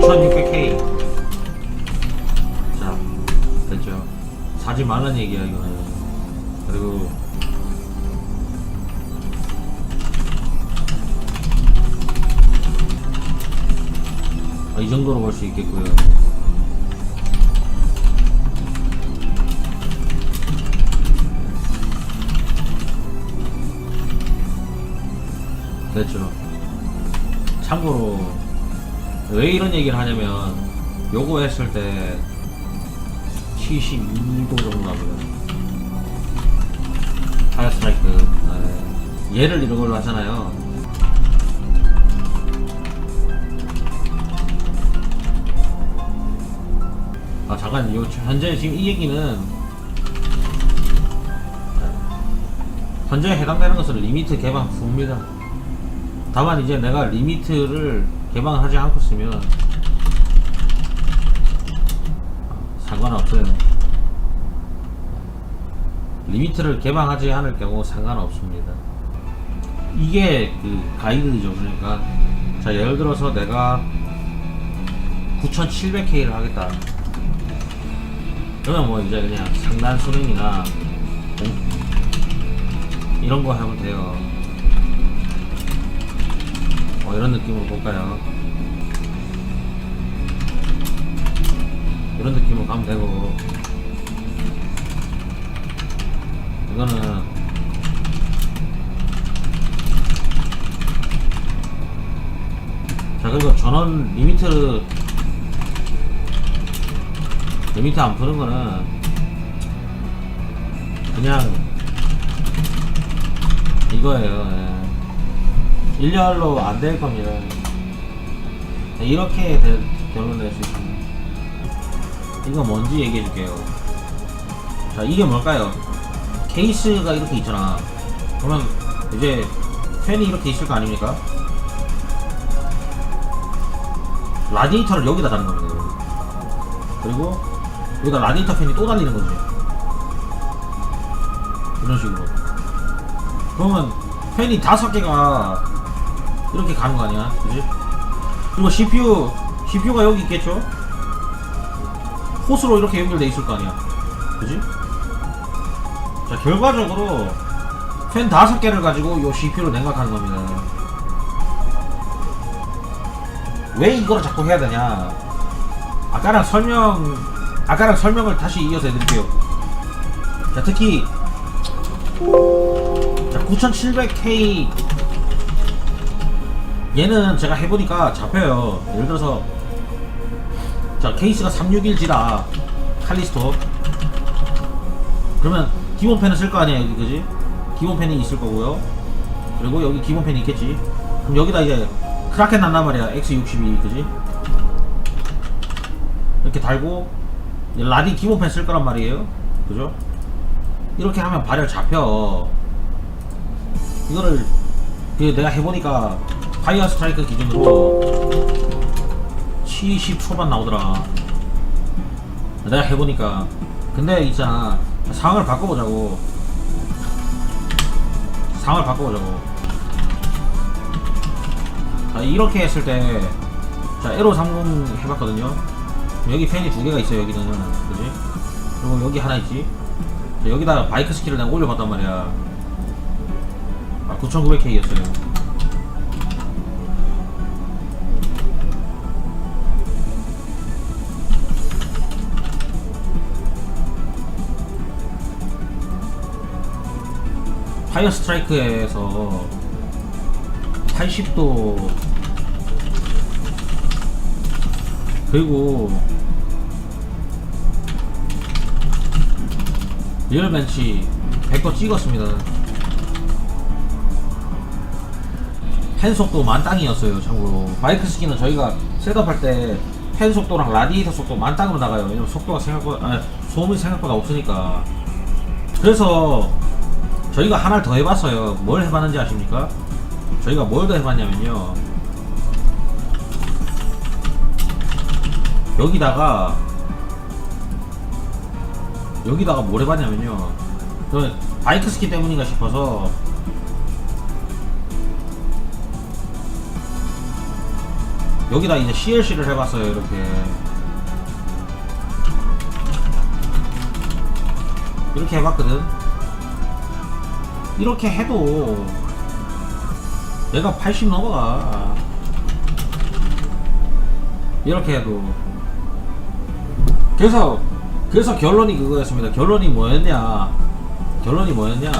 9600K 자 됐죠? 사지 말란 얘기야 이거는. 그리고 아, 이 정도로 볼 수 있겠고요. 됐죠? 참고로 왜 이런 얘기를 하냐면 요거 했을 때 72도 정도 나고요. 파이어 스트라이크 네. 얘를 이런 걸로 하잖아요. 아 잠깐 요 현재 지금 이 얘기는 현재 해당되는 것은 리미트 개방 후입니다. 다만 이제 내가 리미트를 개방하지 않고 쓰면 상관없어요. 리미트를 개방하지 않을 경우 상관없습니다. 이게 그 가이드죠. 그러니까 자 예를 들어서 내가 9,700K를 하겠다. 그러면 뭐 이제 그냥 상단 수능이나 공- 이런 거 하면 돼요. 어, 이런 느낌으로 볼까요? 이런 느낌으로 가면 되고 이거는 자 그리고 전원 리미트 리미트 안 푸는 거는 그냥 이거예요 예. 일렬로 안 될 겁니다 네, 이렇게 될- 결론 낼수 있습니다 이거 뭔지 얘기해 줄게요. 자, 이게 뭘까요? 케이스가 이렇게 있잖아. 그러면 이제 팬이 이렇게 있을 거 아닙니까? 라디에이터를 여기다 다는 겁니다. 여기. 그리고 여기다 라디에이터 팬이 또 달리는 거지. 이런 식으로. 그러면 팬이 다섯 개가 이렇게 가는 거 아니야? 그지? 그리고 CPU, CPU가 여기 있겠죠? 호스로 이렇게 연결돼 있을 거 아니야. 그지? 자, 결과적으로 팬 다섯 개를 가지고 요 CPU로 냉각하는 겁니다. 왜 이거를 자꾸 해야 되냐? 아까랑 설명, 아까랑 설명을 다시 이어서 해드릴게요. 자, 특히, 자, 9700K, 얘는 제가 해보니까 잡혀요. 예를 들어서, 자 케이스가 361G다. 칼리스토. 그러면 기본 펜을 쓸 거 아니야 여기 그지? 기본 펜이 있을 거고요. 그리고 여기 기본 펜이 있겠지. 그럼 여기다 이제 크라켄 난단 말이야 X62 그지? 이렇게 달고 라디 기본 펜 쓸 거란 말이에요. 그죠? 이렇게 하면 발열 잡혀. 이거를 그 내가 해보니까 파이어 스트라이크 기준으로 70 초반 나오더라. 내가 해보니까. 근데 있잖아. 상황을 바꿔보자고. 상황을 바꿔보자고. 자, 이렇게 했을 때, 자, 에로 30 해봤거든요. 여기 팬이 두 개가 있어요, 여기는. 그지? 그리고 여기 하나 있지? 자, 여기다 바이크 스킬을 내가 올려봤단 말이야. 아, 9900K였어요. 파이어 스트라이크에서 80도 그리고 리얼 벤치 100거 찍었습니다. 펜 속도 만땅이었어요 참고로. 마이크 스키는 저희가 셋업할 때 펜 속도랑 라디에이터 속도 만땅으로 나가요. 왜냐면 속도가 생각보다 아니, 소음이 생각보다 없으니까. 그래서 저희가 하나를 더 해봤어요. 뭘 해봤는지 아십니까? 저희가 뭘 더 해봤냐면요. 여기다가 여기다가 뭘 해봤냐면요. 그 바이크 스키 때문인가 싶어서 여기다 이제 CLC를 해봤어요 이렇게 이렇게 해봤거든 이렇게 해도 얘가 80 넘어가. 이렇게 해도. 그래서 그래서 결론이 그거였습니다. 결론이 뭐였냐? 결론이 뭐였냐?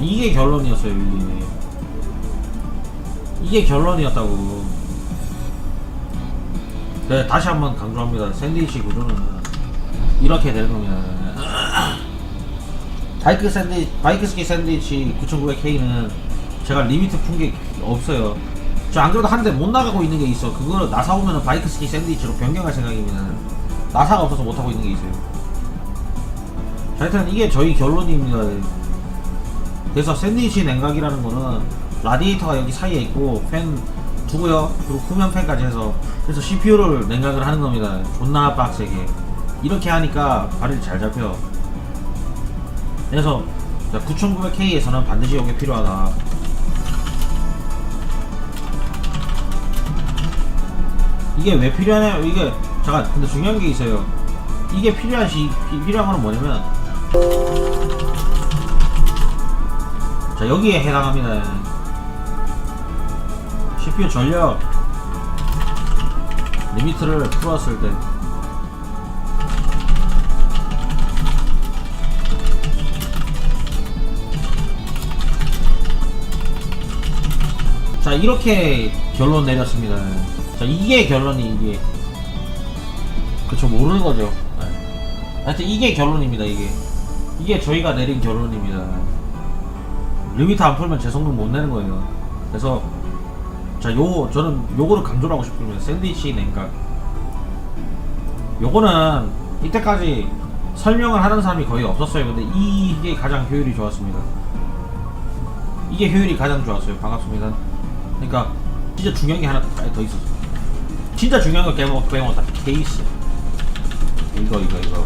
이게 결론이었어요 이게 결론이었다고 네, 다시 한번 강조합니다. 샌드위치 구조는 이렇게 되는 겁니다 바이크 샌드위치 바이크 스키 샌드위치 9900K는 제가 리미트 푼 게 없어요. 저 안 그래도 한 대 못 나가고 있는 게 있어. 그거 나사 오면은 바이크 스키 샌드위치로 변경할 생각입니다 나사가 없어서 못 하고 있는 게 있어요. 자 하여튼 이게 저희 결론입니다. 그래서 샌드위치 냉각이라는 거는 라디에이터가 여기 사이에 있고 팬 두고요 그리고 후면 팬까지 해서 그래서 CPU를 냉각을 하는 겁니다. 존나 빡세게. 이렇게 하니까 발이 잘 잡혀. 그래서 9900K에서는 반드시 이게 필요하다. 이게 왜 필요하냐? 이게 잠깐 근데 중요한 게 있어요. 이게 필요한 시 피- 필요한 거는 뭐냐면 자 여기에 해당합니다 CPU 전력 리미트를 풀었을 때. 자 이렇게 결론 내렸습니다. 자 이게 결론이 이게. 그쵸 모르는 거죠. 네. 하여튼 이게 결론입니다 이게. 이게 저희가 내린 결론입니다. 리미트 안 풀면 제 성능 못 내는 거예요. 그래서 자 요 저는 요거를 강조를 하고 싶습니다. 샌드위치 냉각. 요거는 이때까지 설명을 하는 사람이 거의 없었어요. 근데 이게 가장 효율이 좋았습니다. 이게 효율이 가장 좋았어요. 반갑습니다. 그러니까 진짜 중요한 게 하나 더 있었어 진짜 중요한 거 빼먹, 빼먹었다. 케이스. 이거 이거 이거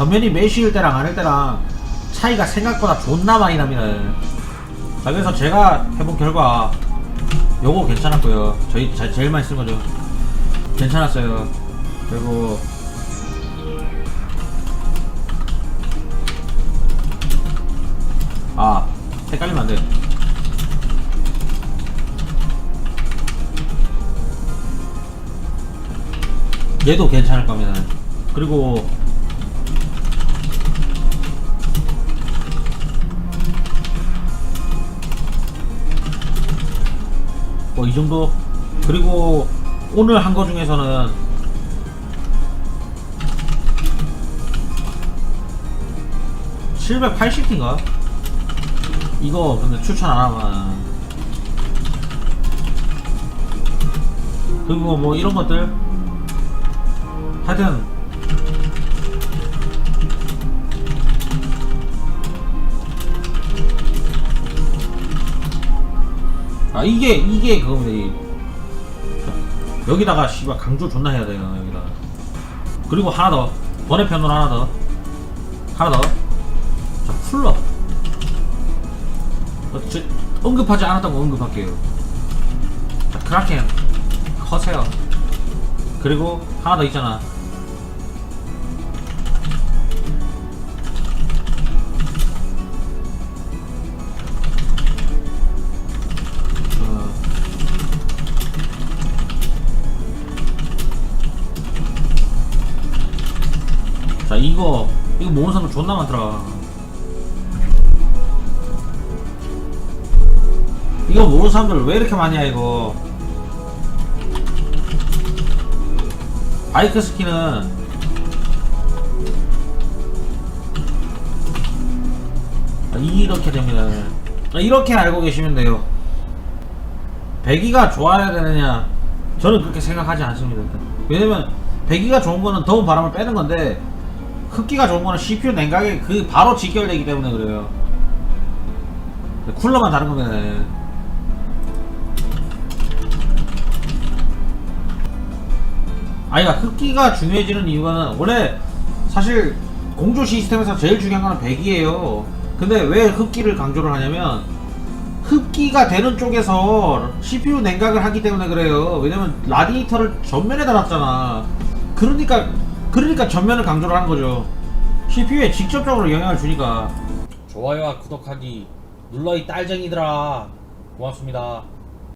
전면이 메쉬일 때랑 안할 때랑 차이가 생각보다 존나 많이 납니다. 자, 그래서 제가 해본 결과 요거 괜찮았고요. 저희 자- 제일 많이 쓴 거죠. 괜찮았어요. 그리고 아 헷갈리면 안 돼. 얘도 괜찮을 겁니다. 그리고 뭐 이 정도. 그리고 오늘 한 거 중에서는 (780T인가) 이거 근데 추천 안 하면. 그리고 뭐 이런 것들. 하여튼 아 이게 이게 이. 여기다가 씨발 강조 존나 해야 돼요 여기다 그리고 하나 더. 번외편으로 하나 더. 하나 더자 쿨러. 어, 저, 언급하지 않았던 거 언급할게요. 자 크라켄 커세요 그리고 하나 더 있잖아 존나 많더라. 이거 모은 사람들 왜 이렇게 많냐 이거? 바이크 스키는 아, 이렇게 됩니다. 아, 이렇게 알고 계시면 돼요. 배기가 좋아야 되느냐? 저는 그렇게 생각하지 않습니다 왜냐면 배기가 좋은 거는 더운 바람을 빼는 건데 흡기가 좋은 거는 CPU 냉각이 그 바로 직결되기 때문에 그래요. 쿨러만 다른 거네. 예. 아니, 야 흡기가 중요해지는 이유는 원래 사실 공조 시스템에서 제일 중요한 거는 배기예요. 근데 왜 흡기를 강조를 하냐면 흡기가 되는 쪽에서 CPU 냉각을 하기 때문에 그래요. 왜냐면 라디에이터를 전면에 달았잖아. 그러니까 그러니까 전면을 강조를 하는 거죠. CPU에 직접적으로 영향을 주니까. 좋아요와 구독하기 눌러 이 딸쟁이들아. 고맙습니다.